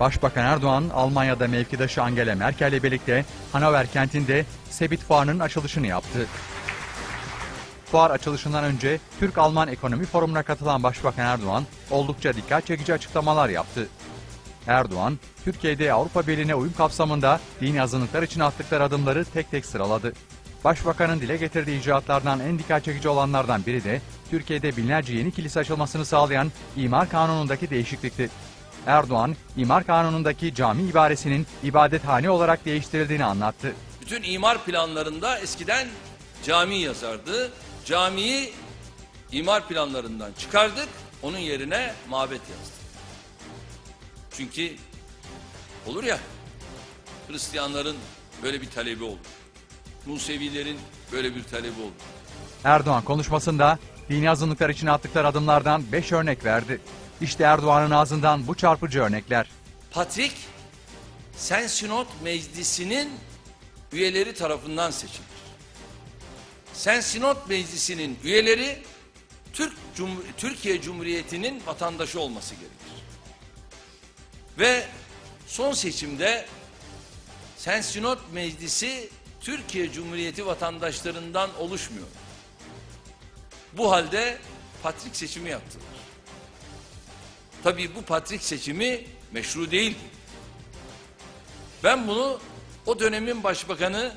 Başbakan Erdoğan, Almanya'da mevkidaşı Angela Merkel ile birlikte Hanover kentinde Sebit Fuarı'nın açılışını yaptı. Fuar açılışından önce Türk-Alman Ekonomi Forumu'na katılan Başbakan Erdoğan oldukça dikkat çekici açıklamalar yaptı. Erdoğan, Türkiye'de Avrupa Birliği'ne uyum kapsamında dini azınlıklar için attıkları adımları tek tek sıraladı. Başbakanın dile getirdiği icraatlardan en dikkat çekici olanlardan biri de Türkiye'de binlerce yeni kilise açılmasını sağlayan imar kanunundaki değişiklikti. Erdoğan, imar kanunundaki cami ibaresinin ibadethane olarak değiştirildiğini anlattı. Bütün imar planlarında eskiden cami yazardı. Camiyi imar planlarından çıkardık, onun yerine mabet yazdık. Çünkü olur ya, Hristiyanların böyle bir talebi olur. Musevilerin böyle bir talebi olur. Erdoğan konuşmasında dini azınlıklar için attıkları adımlardan 5 örnek verdi. İşte Erdoğan'ın ağzından bu çarpıcı örnekler. Patrik, Sensinot Meclisi'nin üyeleri tarafından seçilir. Sensinot Meclisi'nin üyeleri Türk Cum- Türkiye Cumhuriyeti'nin vatandaşı olması gerekir. Ve son seçimde Sensinot Meclisi Türkiye Cumhuriyeti vatandaşlarından oluşmuyor. Bu halde patrik seçimi yaptılar. Tabii bu patrik seçimi meşru değildi. Ben bunu o dönemin başbakanı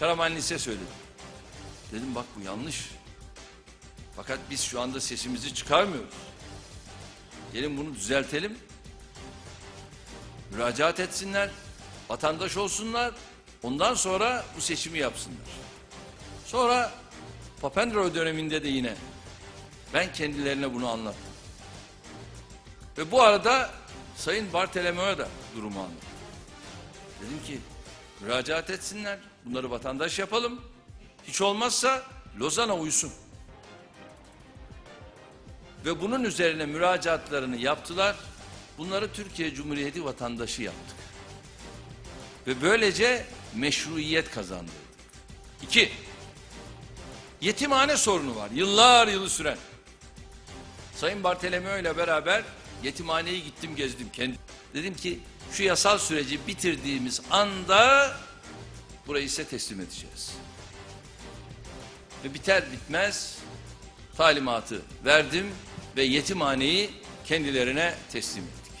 Karamanlis'e söyledim. Dedim bak bu yanlış. Fakat biz şu anda sesimizi çıkarmıyoruz. Gelin bunu düzeltelim. Müracaat etsinler. Vatandaş olsunlar. Ondan sonra bu seçimi yapsınlar. Sonra Papandreou döneminde de yine ben kendilerine bunu anlattım. Ve bu arada Sayın Bartolomeo'ya da durumu anlattım. Dedim ki müracaat etsinler, bunları vatandaş yapalım. Hiç olmazsa Lozan'a uysun. Ve bunun üzerine müracaatlarını yaptılar. Bunları Türkiye Cumhuriyeti vatandaşı yaptık. Ve böylece meşruiyet kazandırdık. İki, yetimhane sorunu var. Yıllar yılı süren. Sayın Bartolomeo ile beraber yetimhaneyi gittim gezdim. Kendi. Dedim ki şu yasal süreci bitirdiğimiz anda burayı size teslim edeceğiz. Ve biter bitmez talimatı verdim ve yetimhaneyi kendilerine teslim ettik.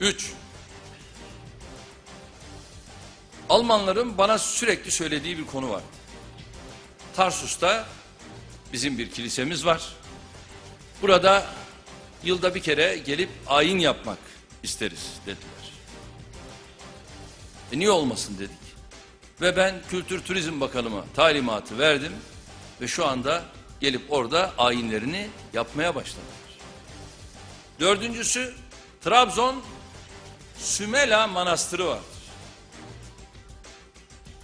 Üç, Almanların bana sürekli söylediği bir konu vardı. Tarsus'ta bizim bir kilisemiz var. Burada yılda bir kere gelip ayin yapmak isteriz dediler. E niye olmasın dedik. Ve ben Kültür Turizm Bakanıma talimatı verdim ve şu anda gelip orada ayinlerini yapmaya başladılar. Dördüncüsü Trabzon Sümela Manastırı vardır.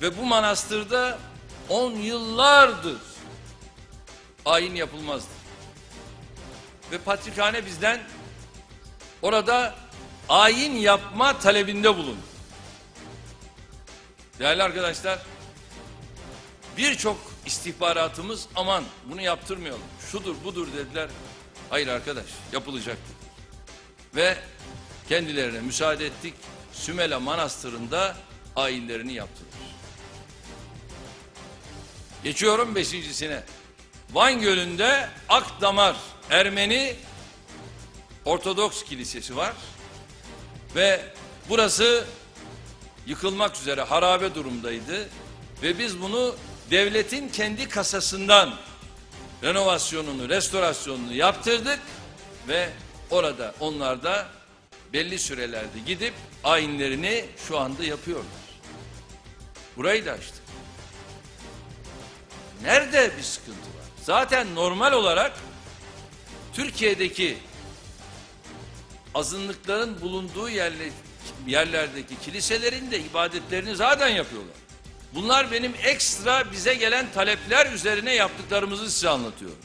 Ve bu manastırda on yıllardır ayin yapılmazdı. Ve patrikhane bizden orada ayin yapma talebinde bulundu. Değerli arkadaşlar, birçok istihbaratımız aman bunu yaptırmayalım, şudur budur dediler. Hayır arkadaş, yapılacak dedik. Ve kendilerine müsaade ettik. Sümela Manastırı'nda ayinlerini yaptılar. Geçiyorum beşincisine. Van Gölü'nde Akdamar Ermeni Ortodoks Kilisesi var. Ve burası yıkılmak üzere harabe durumdaydı. Ve biz bunu devletin kendi kasasından renovasyonunu, restorasyonunu yaptırdık. Ve orada onlar da belli sürelerde gidip ayinlerini şu anda yapıyorlar. Burayı da açtık. Nerede bir sıkıntı var? Zaten normal olarak Türkiye'deki azınlıkların bulunduğu yerler, yerlerdeki kiliselerin de ibadetlerini zaten yapıyorlar. Bunlar benim ekstra bize gelen talepler üzerine yaptıklarımızı size anlatıyorum.